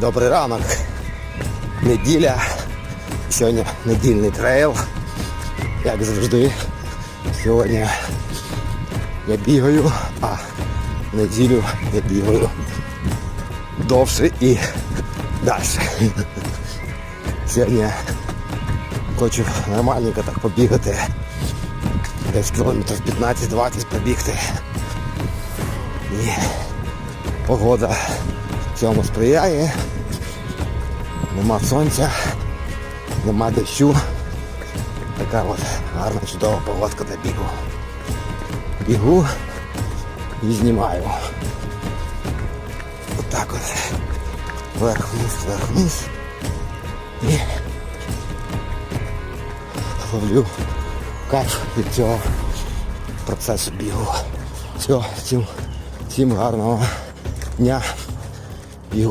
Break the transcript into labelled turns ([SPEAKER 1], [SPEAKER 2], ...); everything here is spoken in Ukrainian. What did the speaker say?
[SPEAKER 1] Добрий ранок. Неділя. Сьогодні недільний трейл. Як завжди. Сьогодні я бігаю, а неділю я бігаю довше і далі. Сьогодні хочу нормальненько так побігати. Десь кілометрів 15-20 побігти. І погода цьому сприяє. Нема сонця, нема дощу. Така от гарна чудова погодка для бігу. Бігу і знімаю. Отак от. Вверх вниз, вверх вниз. І ловлю кайф від цього процесу бігу. Все, всім, всім гарного дня. 以后